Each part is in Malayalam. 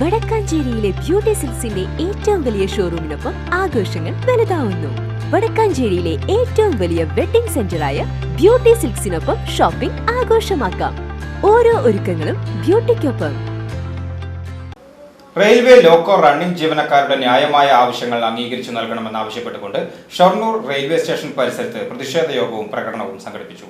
വടക്കാഞ്ചേരിയിലെ ബ്യൂട്ടി സിൽസിന്റെ ഏറ്റവും വലിയ ഷോറൂമിനൊപ്പം ആഘോഷങ്ങൾ വലുതാവുന്നു. വടക്കാഞ്ചേരിയിലെ ഏറ്റവും വലിയ വെഡിംഗ് സെന്ററായ ബ്യൂട്ടി സിൽക്സിനൊപ്പം ഷോപ്പിംഗ് ആഘോഷമാക്കാം. ഓരോ ഒരുക്കങ്ങളും ബ്യൂട്ടിക്കൊപ്പം. റെയിൽവേ ലോക്കോ റണ്ണിംഗ് ജീവനക്കാരുടെ ന്യായമായ ആവശ്യങ്ങൾ അംഗീകരിച്ചു നൽകണമെന്നാവശ്യപ്പെട്ടുകൊണ്ട് ഷൊർണൂർ റെയിൽവേ സ്റ്റേഷൻ പരിസരത്ത് പ്രതിഷേധ യോഗവും പ്രകടനവും സംഘടിപ്പിച്ചു.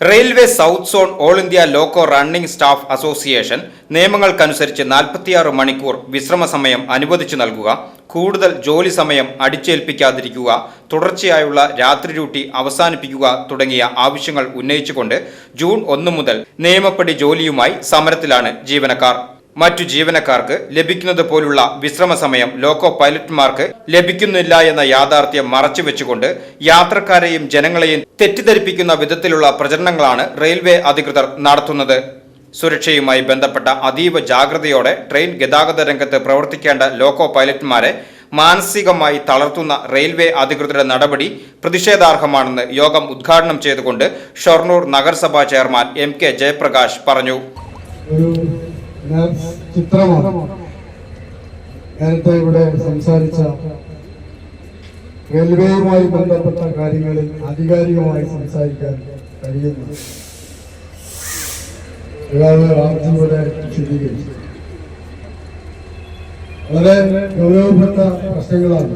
Railway south zone all India loco running staff association നിയമങ്ങൾക്കനുസരിച്ച് നാൽപ്പത്തിയാറ് മണിക്കൂർ വിശ്രമസമയം അനുവദിച്ചു നൽകുക കൂടുതൽ ജോലി സമയം അടിച്ചേൽപ്പിക്കാതിരിക്കുക തുടർച്ചയായുള്ള രാത്രി ഡ്യൂട്ടി അവസാനിപ്പിക്കുക തുടങ്ങിയ ആവശ്യങ്ങൾ ഉന്നയിച്ചുകൊണ്ട് ജൂൺ ഒന്ന് മുതൽ നിയമപ്പടി ജോലിയുമായി സമരത്തിലാണ് ജീവനക്കാർ. മറ്റു ജീവനക്കാർക്ക് ലഭിക്കുന്നത് പോലുള്ള വിശ്രമ സമയം ലോക്കോ പൈലറ്റുമാർക്ക് ലഭിക്കുന്നില്ല എന്ന യാഥാർത്ഥ്യം മറച്ചുവെച്ചുകൊണ്ട് യാത്രക്കാരെയും ജനങ്ങളെയും തെറ്റിദ്ധരിപ്പിക്കുന്ന വിധത്തിലുള്ള പ്രചരണങ്ങളാണ് റെയിൽവേ അധികൃതർ നടത്തുന്നത്. സുരക്ഷയുമായി ബന്ധപ്പെട്ട അതീവ ജാഗ്രതയോടെ ട്രെയിൻ ഗതാഗത രംഗത്ത് പ്രവർത്തിക്കേണ്ട ലോക്കോ പൈലറ്റുമാരെ മാനസികമായി തളർത്തുന്ന റെയിൽവേ അധികൃതരുടെ നടപടി പ്രതിഷേധാർഹമാണെന്ന് യോഗം ഉദ്ഘാടനം ചെയ്തുകൊണ്ട് ഷൊർണൂർ നഗരസഭാ ചെയർമാൻ എം കെ ജയപ്രകാശ് പറഞ്ഞു. നേർ- ചിത്രമാണ്. നേരത്തെ ഇവിടെ സംസാരിച്ച റെയിൽവേയുമായി ബന്ധപ്പെട്ട കാര്യങ്ങളിൽ ആധികാരികമായി സംസാരിക്കാൻ കഴിയുന്നു റാംജിയുടെ വിശദീകരിച്ചു വളരെ ഗൗരവപ്പെട്ട പ്രശ്നങ്ങളാണ്.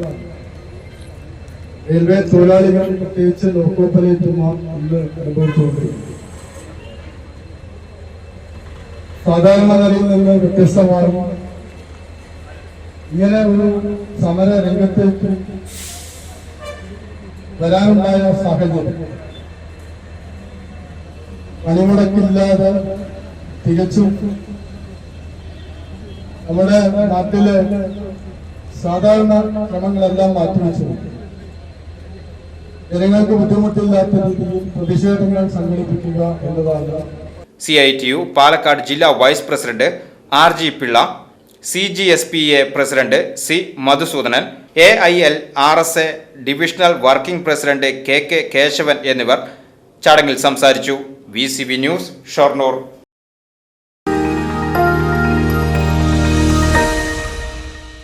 റെയിൽവേ തൊഴിലാളികൾ പ്രത്യേകിച്ച് ലോക്കോപ്പറേറ്റർമാർ ഇന്ന് അനുഭവിച്ചുകൊണ്ടിരിക്കുന്നത്. സാധാരണ നിലയിൽ നിന്ന് വ്യത്യസ്തമാണ് ഇങ്ങനെ ഒരു സമര രംഗത്തേക്ക് വരാനുണ്ടായ സാഹചര്യം. പണിമുടക്കില്ലാതെ തികച്ചും നമ്മുടെ നാട്ടിലെ സാധാരണ ക്രമങ്ങളെല്ലാം മാറ്റിവെച്ചു. ജനങ്ങൾക്ക് ബുദ്ധിമുട്ടില്ലാത്ത രീതിയിൽ പ്രതിഷേധങ്ങൾ സംഘടിപ്പിക്കുക എന്നതാണ് C I T U Palakkad ജില്ലാ vice president R G Pillai C G S P A president C Madhusoodanan A I L R S A divisional working president K K Keshavan എന്നിവർ ചടങ്ങിൽ സംസാരിച്ചു. V C V news Shoranur.